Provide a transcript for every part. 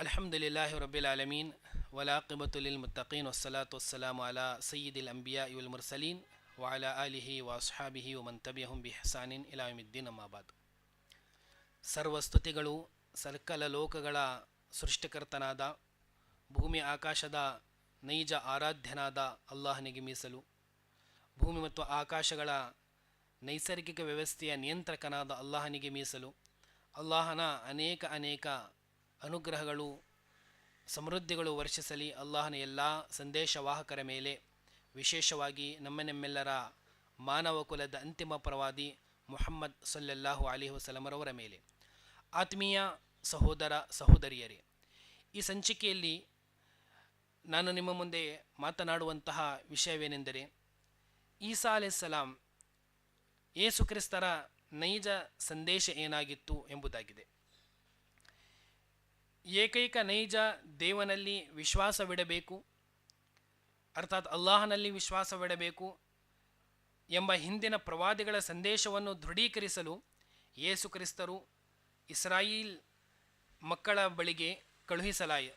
ಅಲ್ಹಮದಲ್ಲಾಹಿ ರಬ್ಬಿಲ್ ಆಲಮೀನ್ ವಲಾಕಿಬತುಲಿಲ್ ಮುತ್ತಕೀನ್ ವಸ್ಸಲಾತ್ ವಸ್ಸಲಾಮು ಅಲಾ ಸಯ್ಯದಿಲ್ ಅಂಬಿಯಾ ಇಲ್ ಮುರ್ಸಲೀನ್ ವಾಲಾ ಅಲಿಹಿ ವಾಸ್ಹಾಬಿಹಿ ಒಮಂತಬಿಹುಂ ಬಿಹಸಾನಿನ್ ಇಲಾಮಿದ್ದೀನ್ ಅಮಾಬಾದ್ ಸರ್ವಸ್ತುತಿಗಳು ಸರ್ಕಲ ಲೋಕಗಳ ಸೃಷ್ಟಿಕರ್ತನಾದ ಭೂಮಿ ಆಕಾಶದ ನೈಜ ಆರಾಧ್ಯನಾದ ಅಲ್ಲಾಹನಿಗೆ ಮೀಸಲು ಭೂಮಿ ಮತ್ತು ಆಕಾಶಗಳ ನೈಸರ್ಗಿಕ ವ್ಯವಸ್ಥೆಯ ನಿಯಂತ್ರಕನಾದ ಅಲ್ಲಾಹನಿಗೆ ಮೀಸಲು ಅಲ್ಲಾಹನ ಅನೇಕ ಅನೇಕ ಅನುಗ್ರಹಗಳು, ಸಮೃದ್ಧಿಗಳು ವರ್ಷಿಸಲಿ ಅಲ್ಲಾಹನ ಎಲ್ಲ ಸಂದೇಶವಾಹಕರ ಮೇಲೆ. ವಿಶೇಷವಾಗಿ ನಮ್ಮ ನಮ್ಮೆಲ್ಲರ ಮಾನವ ಕುಲದ ಅಂತಿಮ ಪ್ರವಾದಿ ಮುಹಮ್ಮದ್ ಸಲ್ಲೆಲ್ಲಾಹು ಅಲಿ ವಸಲಮರವರ ಮೇಲೆ. ಆತ್ಮೀಯ ಸಹೋದರ ಸಹೋದರಿಯರೇ, ಈ ಸಂಚಿಕೆಯಲ್ಲಿ ನಾನು ನಿಮ್ಮ ಮುಂದೆ ಮಾತನಾಡುವಂತಹ ವಿಷಯವೇನೆಂದರೆ, ಈಸಾ ಅಲೆಸ್ಸಲಾಂ ಯೇಸು ಕ್ರಿಸ್ತರ ನೈಜ ಸಂದೇಶ ಏನಾಗಿತ್ತು ಎಂಬುದಾಗಿದೆ. ಏಕೈಕ ನೈಜ ದೇವನಲ್ಲಿ ವಿಶ್ವಾಸವಿಡಬೇಕು ಅರ್ಥಾತ್ ಅಲ್ಲಾಹನಲ್ಲಿ ವಿಶ್ವಾಸವಿಡಬೇಕು ಎಂಬ ಹಿಂದಿನ ಪ್ರವಾದಿಗಳ ಸಂದೇಶವನ್ನು ದೃಢೀಕರಿಸಲು ಯೇಸು ಕ್ರಿಸ್ತರು ಇಸ್ರಾಯಿಲ್ ಮಕ್ಕಳ ಬಳಿಗೆ ಕಳುಹಿಸಲಾಯ,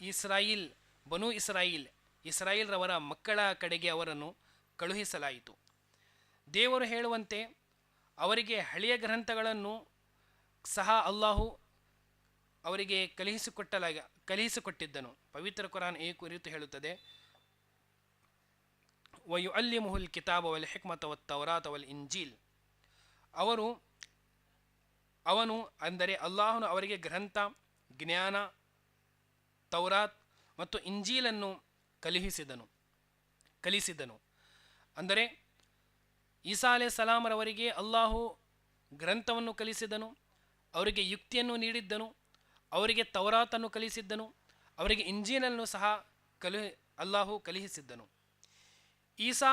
ಇಸ್ರಾಯಿಲ್, ಬನು ಇಸ್ರಾಯಿಲ್, ಇಸ್ರಾಯಿಲ್ರವರ ಮಕ್ಕಳ ಕಡೆಗೆ ಅವರನ್ನು ಕಳುಹಿಸಲಾಯಿತು. ದೇವರು ಹೇಳುವಂತೆ ಅವರಿಗೆ ಹಳೆಯ ಗ್ರಂಥಗಳನ್ನು ಸಹ ಅಲ್ಲಾಹು ಅವರಿಗೆ ಕಲಿಸಿಕೊಟ್ಟಲಾಗ, ಕಲಿಸಿಕೊಟ್ಟಿದ್ದನು. ಪವಿತ್ರ ಕುರಾನ್ ಈ ಕುರಿತು ಹೇಳುತ್ತದೆ ವಯು ಅಲ್ಲಿ ಮುಹುಲ್ ಕಿತಾಬ್ ಅವಲ್ ಹಿಕ್ಮತ ಅವ ತೌರಾತ್ ಅವಲ್ ಇಂಜೀಲ್ ಅವರು, ಅವನು ಅಂದರೆ ಅಲ್ಲಾಹನು ಅವರಿಗೆ ಗ್ರಂಥ, ಜ್ಞಾನ, ತೌರಾತ್ ಮತ್ತು ಇಂಜೀಲನ್ನು ಕಲಿಹಿಸಿದನು ಕಲಿಸಿದನು. ಅಂದರೆ ಈಸಾ ಅಲೆ ಸಲಾಮರವರಿಗೆ ಅಲ್ಲಾಹು ಗ್ರಂಥವನ್ನು ಕಲಿಸಿದನು, ಅವರಿಗೆ ಯುಕ್ತಿಯನ್ನು ನೀಡಿದ್ದನು ಅವರಿಗೆ ತೌರಾತನ್ನು ಕಲಿಸಿದ್ದನು, ಅವರಿಗೆ ಇಂಜಿನನ್ನು ಸಹ ಕಲಿ, ಅಲ್ಲಾಹು ಕಲಿಹಿಸಿದ್ದನು ಈಸಾ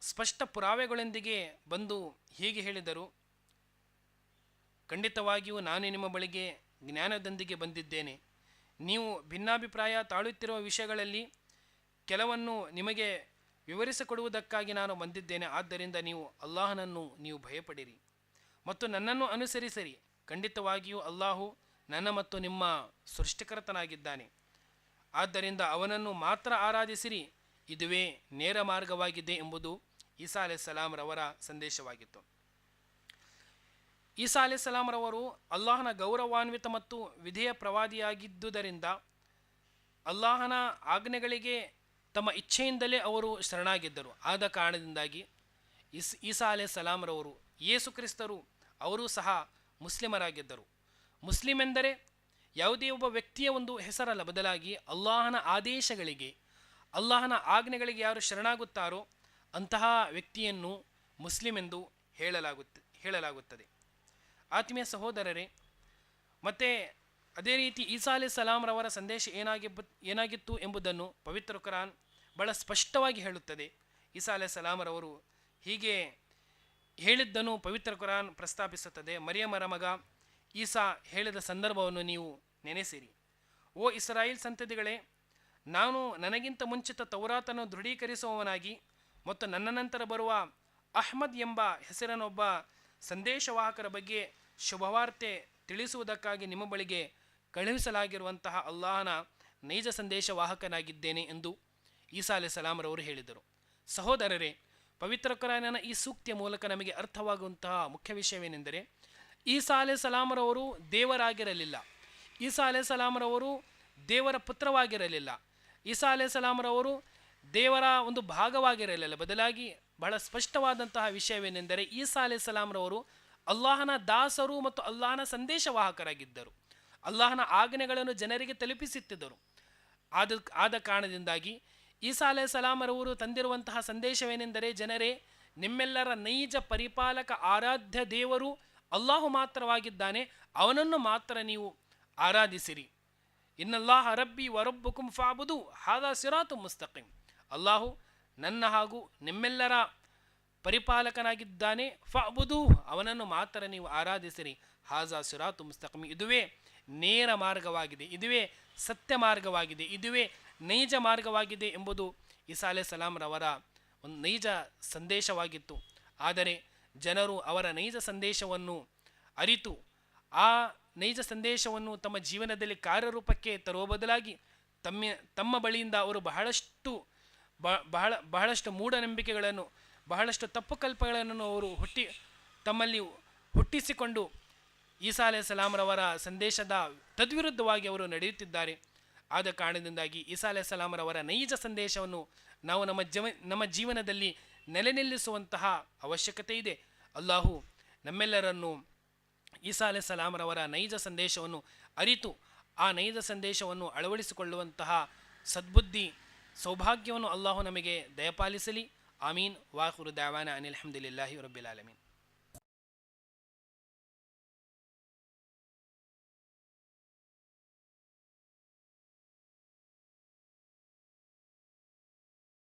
ಸ್ಪಷ್ಟ ಪುರಾವೆಗಳೊಂದಿಗೆ ಬಂದು ಹೀಗೆ ಹೇಳಿದರು, ಖಂಡಿತವಾಗಿಯೂ ನಾನು ನಿಮ್ಮ ಬಳಿಗೆ ಜ್ಞಾನದೊಂದಿಗೆ ಬಂದಿದ್ದೇನೆ. ನೀವು ಭಿನ್ನಾಭಿಪ್ರಾಯ ತಾಳುತ್ತಿರುವ ವಿಷಯಗಳಲ್ಲಿ ಕೆಲವನ್ನು ನಿಮಗೆ ವಿವರಿಸಿಕೊಡುವುದಕ್ಕಾಗಿ ನಾನು ಬಂದಿದ್ದೇನೆ. ಆದ್ದರಿಂದ ನೀವು ಅಲ್ಲಾಹನನ್ನು ನೀವು ಭಯಪಡಿರಿ ಮತ್ತು ನನ್ನನ್ನು ಅನುಸರಿಸಿರಿ. ಖಂಡಿತವಾಗಿಯೂ ಅಲ್ಲಾಹು ನನ್ನ ಮತ್ತು ನಿಮ್ಮ ಸೃಷ್ಟಿಕರ್ತನಾಗಿದ್ದಾನೆ. ಆದ್ದರಿಂದ ಅವನನ್ನು ಮಾತ್ರ ಆರಾಧಿಸಿರಿ, ಇದುವೇ ನೇರ ಮಾರ್ಗವಾಗಿದೆ ಎಂಬುದು ಈಸಾ ರವರ ಸಂದೇಶವಾಗಿತ್ತು. ಈಸಾ ರವರು ಅಲ್ಲಾಹನ ಗೌರವಾನ್ವಿತ ಮತ್ತು ವಿಧೇಯ ಪ್ರವಾದಿಯಾಗಿದ್ದುದರಿಂದ ಅಲ್ಲಾಹನ ಆಜ್ಞೆಗಳಿಗೆ ತಮ್ಮ ಇಚ್ಛೆಯಿಂದಲೇ ಅವರು ಶರಣಾಗಿದ್ದರು. ಆದ ಕಾರಣದಿಂದಾಗಿ ಇಸ್ ಈಸಾ ಸಲಾಂರವರು ಯೇಸು ಕ್ರಿಸ್ತರು, ಅವರೂ ಸಹ ಮುಸ್ಲಿಮರಾಗಿದ್ದರು. ಮುಸ್ಲಿಂ ಎಂದರೆ ಯಾವುದೇ ಒಬ್ಬ ವ್ಯಕ್ತಿಯ ಒಂದು ಹೆಸರಲ್ಲ. ಬದಲಾಗಿ ಅಲ್ಲಾಹನ ಆದೇಶಗಳಿಗೆ, ಅಲ್ಲಾಹನ ಆಜ್ಞೆಗಳಿಗೆ ಯಾರು ಶರಣಾಗುತ್ತಾರೋ ಅಂತಹ ವ್ಯಕ್ತಿಯನ್ನು ಮುಸ್ಲಿಂ ಎಂದು ಹೇಳಲಾಗುತ್ತ, ಹೇಳಲಾಗುತ್ತದೆ. ಆತ್ಮೀಯ ಸಹೋದರರೇ, ಮತ್ತು ಅದೇ ರೀತಿ ಈಸಾ ಅಲಿ ಸಲಾಂರವರ ಸಂದೇಶ ಏನಾಗಿ ಏನಾಗಿತ್ತು ಎಂಬುದನ್ನು ಪವಿತ್ರ ಕುರಾನ್ ಬಹಳ ಸ್ಪಷ್ಟವಾಗಿ ಹೇಳುತ್ತದೆ. ಈಸಾ ಅಲಿ ಸಲಾಂರವರು ಹೀಗೆ ಹೇಳಿದ್ದನ್ನು ಪವಿತ್ರ ಕುರಾನ್ ಪ್ರಸ್ತಾಪಿಸುತ್ತದೆ. ಮರಿಯಮರ ಮಗ ಈಸಾ ಹೇಳಿದ ಸಂದರ್ಭವನ್ನು ನೀವು ನೆನೆಸಿರಿ. ಓ ಇಸ್ರಾಯಿಲ್ ಸಂತತಿಗಳೇ, ನಾನು ನನಗಿಂತ ಮುಂಚಿತ ತೌರಾತನ್ನು ದೃಢೀಕರಿಸುವವನಾಗಿ ಮತ್ತು ನನ್ನ ನಂತರ ಬರುವ ಅಹ್ಮದ್ ಎಂಬ ಹೆಸರನ್ನೊಬ್ಬ ಸಂದೇಶವಾಹಕರ ಬಗ್ಗೆ ಶುಭವಾರ್ತೆ ತಿಳಿಸುವುದಕ್ಕಾಗಿ ನಿಮ್ಮ ಬಳಿಗೆ ಕಳುಹಿಸಲಾಗಿರುವಂತಹ ಅಲ್ಲಾಹನ ನೈಜ ಸಂದೇಶವಾಹಕನಾಗಿದ್ದೇನೆ ಎಂದು ಈಸಾ ಅಲಿ ಸಲಾಮರವರು ಹೇಳಿದರು. ಸಹೋದರರೇ, ಪವಿತ್ರ ಕುರಾನನ ಈ ಸೂಕ್ತಿಯ ಮೂಲಕ ನಮಗೆ ಅರ್ಥವಾಗುವಂತಹ ಮುಖ್ಯ ವಿಷಯವೇನೆಂದರೆ ಈಸಾ ಅಲೆ ಸಲಾಮರವರು ದೇವರಾಗಿರಲಿಲ್ಲ. ಈಸಾ ಅಲೆ ಸಲಾಮರವರು ದೇವರ ಪುತ್ರವಾಗಿರಲಿಲ್ಲ. ಈಸಾ ಅಲೆ ಸಲಾಮರವರು ದೇವರ ಒಂದು ಭಾಗವಾಗಿರಲಿಲ್ಲ. ಬದಲಾಗಿ ಬಹಳ ಸ್ಪಷ್ಟವಾದಂತಹ ವಿಷಯವೇನೆಂದರೆ ಈಸಾ ಅಲೆ ಸಲಾಮರವರು ಅಲ್ಲಾಹನ ದಾಸರು ಮತ್ತು ಅಲ್ಲಾಹನ ಸಂದೇಶವಾಹಕರಾಗಿದ್ದರು. ಅಲ್ಲಾಹನ ಆಜ್ಞೆಗಳನ್ನು ಜನರಿಗೆ ತಲುಪಿಸುತ್ತಿದ್ದರು. ಆದ ಆದ ಕಾರಣದಿಂದಾಗಿ ಈಸಾ ಅಲೆ ಸಲಾಮರವರು ತಂದಿರುವಂತಹ ಸಂದೇಶವೇನೆಂದರೆ ಜನರೇ ನಿಮ್ಮೆಲ್ಲರ ನೈಜ ಪರಿಪಾಲಕ ಆರಾಧ್ಯ ದೇವರು ಅಲ್ಲಾಹು ಮಾತ್ರವಾಗಿದ್ದಾನೆ, ಅವನನ್ನು ಮಾತ್ರ ನೀವು ಆರಾಧಿಸಿರಿ. ಇನ್ನಲ್ಲಾಹ ರಬ್ಬಿ ವರೊಬ್ಬು ಕುಂಫಾಬುದು ಹಾದಾ ಸಿರಾತು ಮುಸ್ತಕಿಂ. ಅಲ್ಲಾಹು ನನ್ನ ಹಾಗೂ ನಿಮ್ಮೆಲ್ಲರ ಪರಿಪಾಲಕನಾಗಿದ್ದಾನೆ, ಫಾಬುದು, ಅವನನ್ನು ಮಾತ್ರ ನೀವು ಆರಾಧಿಸಿರಿ. ಹಾಜಾ ಸುರಾತು ಮುಸ್ತಕಮಿ ಇದುವೇ ನೇರ ಮಾರ್ಗವಾಗಿದೆ, ಇದುವೇ ಸತ್ಯ ಮಾರ್ಗವಾಗಿದೆ, ಇದುವೇ ನೈಜ ಮಾರ್ಗವಾಗಿದೆ ಎಂಬುದು ಇಸಾ ಅಲೆ ಸಲಾಂರವರ ಒಂದು ನೈಜ ಸಂದೇಶವಾಗಿತ್ತು. ಆದರೆ ಜನರು ಅವರ ನೈಜ ಸಂದೇಶವನ್ನು ಅರಿತು, ಆ ನೈಜ ಸಂದೇಶವನ್ನು ತಮ್ಮ ಜೀವನದಲ್ಲಿ ಕಾರ್ಯರೂಪಕ್ಕೆ ತರುವ ಬದಲಾಗಿ ತಮ್ಮ ತಮ್ಮ ಬಳಿಯಿಂದ ಅವರು ಬಹಳಷ್ಟು ಬಹಳ, ಬಹಳಷ್ಟು ಮೂಢನಂಬಿಕೆಗಳನ್ನು, ಬಹಳಷ್ಟು ತಪ್ಪು ಕಲ್ಪಗಳನ್ನು ಅವರು ಹುಟ್ಟಿ, ತಮ್ಮಲ್ಲಿ ಹುಟ್ಟಿಸಿಕೊಂಡು ಈಸಾ ಅಲೆ ಸಲಾಮರವರ ಸಂದೇಶದ ತದ್ವಿರುದ್ಧವಾಗಿ ಅವರು ನಡೆಯುತ್ತಿದ್ದಾರೆ. ಆದ ಕಾರಣದಿಂದಾಗಿ ಈಸಾ ಅಲೆ ಸಲಾಮರವರ ನೈಜ ಸಂದೇಶವನ್ನು ನಾವು ನಮ್ಮ ಜೀವ, ನಮ್ಮ ಜೀವನದಲ್ಲಿ ನೆಲೆ ನಿಲ್ಲಿಸುವಂತಹ ಅವಶ್ಯಕತೆ ಇದೆ. ಅಲ್ಲಾಹು ನಮ್ಮೆಲ್ಲರನ್ನು ಈಸಾ ಅಲೆ ಸಲಾಮರವರ ನೈಜ ಸಂದೇಶವನ್ನು ಅರಿತು ಆ ನೈಜ ಸಂದೇಶವನ್ನು ಅಳವಡಿಸಿಕೊಳ್ಳುವಂತಹ ಸದ್ಬುದ್ಧಿ ಸೌಭಾಗ್ಯವನ್ನು ಅಲ್ಲಾಹು ನಮಗೆ ದಯಪಾಲಿಸಲಿ. ಆಮೀನ್. ವಾಹುರು ದಾವಾನ ಅನಿಲ್ ಅಹಮದಿಲ್ಲಾಹಿ ರಬ್ಬಿಲ್ ಆಲಮೀನ್.